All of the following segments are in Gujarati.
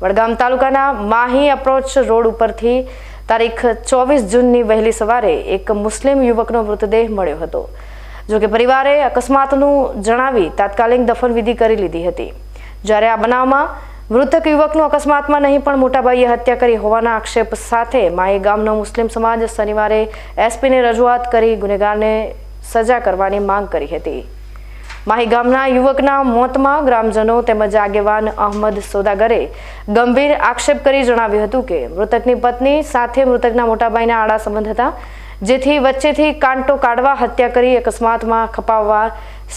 વડગામ તાલુકાના માહી અપ્રોચ રોડ ઉપરથી તારીખ ચોવીસ જૂનની વહેલી સવારે એક મુસ્લિમ યુવકનો મૃતદેહ મળ્યો હતો. જો કે પરિવારે અકસ્માતનું જણાવી તાત્કાલિક દફનવિધિ કરી લીધી હતી. જ્યારે આ બનાવમાં મૃતક યુવકનું અકસ્માતમાં નહીં પણ મોટાભાઈએ હત્યા કરી હોવાના આક્ષેપ સાથે માહી ગામનો મુસ્લિમ સમાજ શનિવારે એસપીને રજૂઆત કરી ગુનેગારને સજા કરવાની માંગ કરી હતી. માહી ગામના યુવકના મોતમાં ગ્રામજનો તેમજ આગેવાન અહમદ સોદાગરે ગંભીર આક્ષેપ કરી જણાવ્યું હતું કે મૃતકની પત્ની સાથે મૃતકના મોટાભાઈના આડા સંબંધ હતા, જેથી વચ્ચેથી કાંટો કાઢવા, હત્યા કરી, અકસ્માતમાં ખપાવવા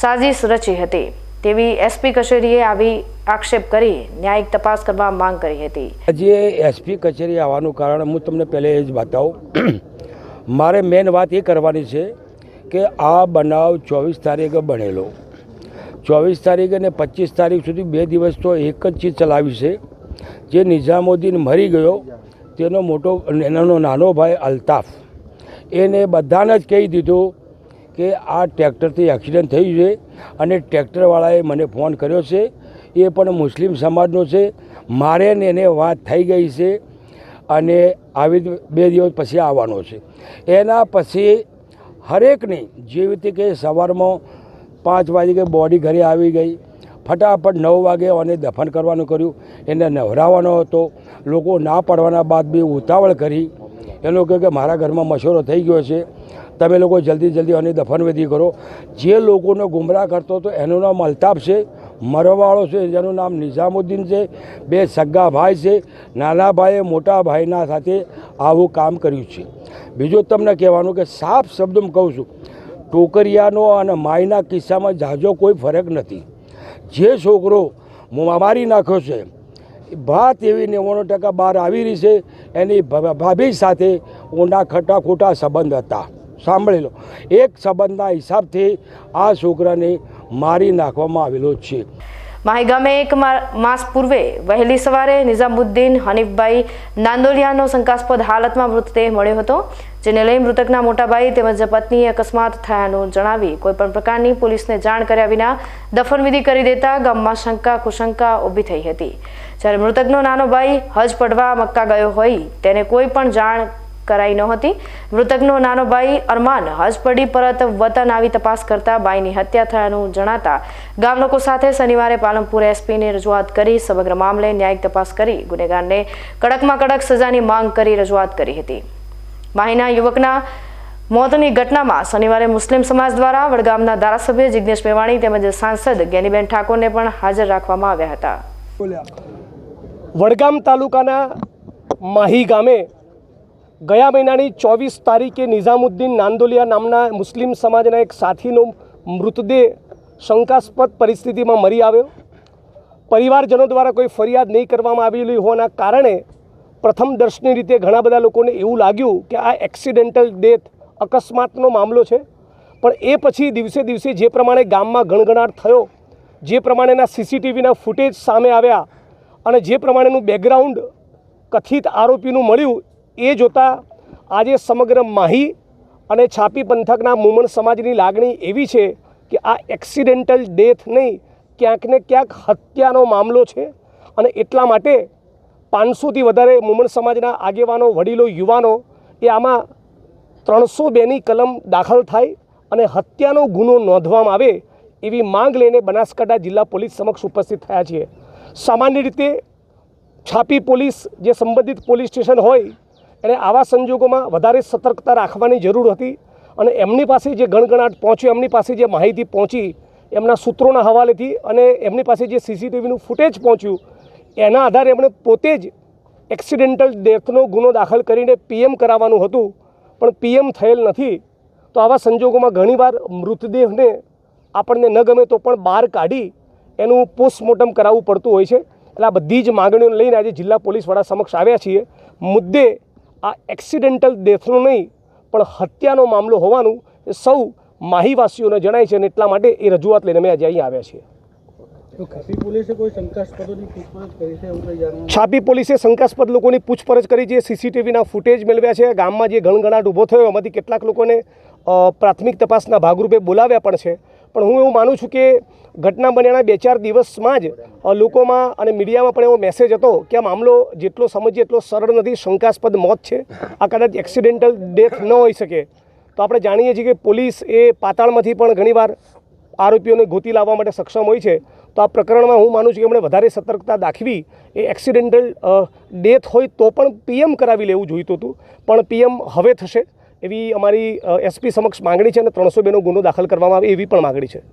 સાજિશ રચી હતી. તેવી એસપી કચેરીએ આવી આક્ષેપ કરી ન્યાયિક તપાસ કરવા માંગ કરી હતી. આજે એસપી કચેરી આવવાનું કારણ હું તમને પહેલે જ બતાવું. મારે મેન વાત એ કરવાની છે કે આ બનાવ ચોવીસ તારીખે બનેલો. ચોવીસ તારીખ અને પચીસ તારીખ સુધી બે દિવસ તો એક જ ચીજ ચલાવી છે. જે નિઝામુદ્દીન મરી ગયો, તેનો મોટો એનો નાનો ભાઈ અલ્તાફ. એને બધાને જ કહી દીધું કે આ ટ્રેક્ટરથી એક્સિડન્ટ થયું છે અને ટ્રેક્ટરવાળાએ મને ફોન કર્યો છે. એ પણ મુસ્લિમ સમાજનો છે. મારે ને એને વાત થઈ ગઈ છે અને આવી બે દિવસ પછી આવવાનો છે. એના પછી હરેકની જેવી રીતે કે સવારમાં પાંચ વાગે બોડી ઘરે આવી ગઈ. ફટાફટ નવ વાગે અને દફન કરવાનું કર્યું. એને નવરાવવાનો હતો. લોકો ના પાડવાના બાદ બી ઉતાવળ કરી. એનો કહે કે મારા ઘરમાં મશોરો થઈ ગયો છે. તમે લોકો જલ્દી જલ્દી અને દફનવિધિ કરો. જે લોકોનો ગુમરાહ કરતો હતો, એનું નામ અલ્તાફ છે મરવાવાળો છે, જેનું નામ નિઝામુદ્દીન છે. બે સગ્ગા ભાઈ છે. નાના ભાઈએ મોટા ભાઈના સાથે આવું કામ કર્યું છે. બીજું તમને કહેવાનું કે સાફ શબ્દમાં કહું છું. ટોકરિયાનો અને માયના કિસ્સામાં જાજો કોઈ ફરક નથી. જે છોકરો મારી નાખ્યો છે ભાત એવી નેવાણું ટકા બહાર આવી રહી છે, એની ભાભી સાથે ઊંડા ખટા ખોટા સંબંધ હતા. સાંભળી લો, એક સંબંધના હિસાબથી આ છોકરાને મારી નાખવામાં આવેલો છે. માહી ગામે એક માસ પૂર્વે વહેલી સવારે નિઝામુદ્દીન હનીફભાઈ નાંદોલિયાનો શંકાસ્પદ હાલતમાં મૃતદેહ મળ્યો હતો, જેને લઈ મૃતકના મોટાભાઈ તેમજ પત્નીએ અકસ્માત થયાનું જણાવી કોઈપણ પ્રકારની પોલીસને જાણ કર્યા વિના દફનવિધિ કરી દેતા ગામમાં શંકા, કુશંકા ઊભી થઈ હતી. જ્યારે મૃતકનો નાનો ભાઈ હજ પડવા મક્કા ગયો હોય, તેને કોઈ પણ જાણ કરાઈ નહોતી. મૃતકનો નાનો ભાઈ અરમાન હજ પડી પરત વતન આવી તપાસ કરતા ભાઈની હત્યા થયાનું જણાતા ગામ લોકો સાથે શનિવારે પાલનપુર એસપીને રજૂઆત કરી સમગ્ર મામલે ન્યાયિક તપાસ કરી ગુનેગારને કડકમાં કડક સજાની માંગ કરી રજૂઆત કરી હતી. માહીના યુવકના મોતની ઘટનામાં શનિવારે મુસ્લિમ સમાજ દ્વારા વડગામના ધારાસભ્ય જિગ્નેશ મેવાણી તેમજ સાંસદ જ્ઞાનીબેન ઠાકોરને પણ હાજર રાખવામાં આવ્યા હતા. વડગામ તાલુકાના માહી ગામે ગયા મહિનાની ચોવીસ તારીખે નિઝામુદ્દીન નાંદોલિયા નામના મુસ્લિમ સમાજના એક સાથીનો મૃતદેહ શંકાસ્પદ પરિસ્થિતિમાં મરી આવ્યો. પરિવારજનો દ્વારા કોઈ ફરિયાદ નહીં કરવામાં આવેલી હોવાના કારણે પ્રથમ દર્શની રીતે ઘણા બધા લોકોને એવું લાગ્યું કે આ એક્સિડેન્ટલ ડેથ અકસ્માતનો મામલો છે. પણ એ પછી દિવસે દિવસે જે પ્રમાણે ગામમાં ગણગણાટ થયો, જે પ્રમાણેના સીસીટીવીના ફૂટેજ સામે આવ્યા અને જે પ્રમાણેનું બેકગ્રાઉન્ડ કથિત આરોપીનું મળ્યું એ જોતાં આજે સમગ્ર માહી અને છાપી પંથકના મુમણ સમાજની લાગણી એવી છે કે આ એક્સિડેન્ટલ ડેથ નહીં, ક્યાંક ને ક્યાંક હત્યાનો મામલો છે અને એટલા માટે પાંચસોથી વધારે મુમણ સમાજના આગેવાનો, વડીલો, યુવાનો એ આમાં ત્રણસો બેની કલમ દાખલ થાય અને હત્યાનો ગુનો નોંધવામાં આવે એવી માંગ લઈને બનાસકાંઠા જિલ્લા પોલીસ સમક્ષ ઉપસ્થિત થયા છીએ. સામાન્ય રીતે છાપી પોલીસ જે સંબંધિત પોલીસ સ્ટેશન હોય એણે આવા સંજોગોમાં વધારે સતર્કતા રાખવાની જરૂર હતી અને એમની પાસે જે ગણગણાટ પહોંચ્યો, એમની પાસે જે માહિતી પહોંચી, એમના સૂત્રોના હવાલેથી અને એમની પાસે જે સીસીટીવીનું ફૂટેજ પહોંચ્યું, એના આધારે એમણે પોતે જ એક્સિડેન્ટલ ડેથનો ગુનો દાખલ કરીને પીએમ કરાવવાનું હતું. પણ પીએમ થયેલ નથી. તો આવા સંજોગોમાં ઘણીવાર મૃતદેહને આપણને ન ગમે તો પણ બહાર કાઢી એનું પોસ્ટમોર્ટમ કરાવવું પડતું હોય છે. એટલે આ બધી જ માગણીઓ લઈને આજે જિલ્લા પોલીસ વડા સમક્ષ આવ્યા છીએ. મુદ્દે આ એક્સિડેન્ટલ ડેથનો નહીં પણ હત્યાનો મામલો હોવાનું એ સૌ માહીવાસીઓને જણાય છે અને એટલા માટે એ રજૂઆત લઈને અમે આજે અહીં આવ્યા છીએ. છાપી પોલીસે શંકાસ્પદ લોકોની પૂછપરછ કરી છે સીસીટીવીના ફૂટેજ મેળવ્યા છે ગામમાં જે ગણગણાટ ઊભો થયો એમાંથી કેટલાક લોકોને પ્રાથમિક તપાસના ભાગરૂપે બોલાવ્યા પણ છે. પણ હું એવું માનું છું કે ઘટના બન્યાના બે ચાર દિવસમાં જ લોકોમાં અને મીડિયામાં પણ એવો મેસેજ હતો કે આ મામલો જેટલો સમજીએ એટલો સરળ નથી, શંકાસ્પદ મોત છે. આ કદાચ એક્સિડેન્ટલ ડેથ ન હોઈ શકે. તો આપણે જાણીએ છીએ કે પોલીસ એ પાતાળમાંથી પણ ઘણીવાર આરોપીઓને ગોતી લાવવા માટે સક્ષમ હોય છે. તો આ પ્રકરણમાં હું માનું છું કે એમણે વધારે સતર્કતા દાખવી. એ એક્સિડેન્ટલ ડેથ હોય તો પણ પીએમ કરાવી લેવું જોઈતું હતું. પણ પીએમ હવે થશે એવી અમારી એસપી સમક્ષ માંગણી છે અને ત્રણસો બેનો ગુનો દાખલ કરવામાં આવે એવી પણ માંગણી છે.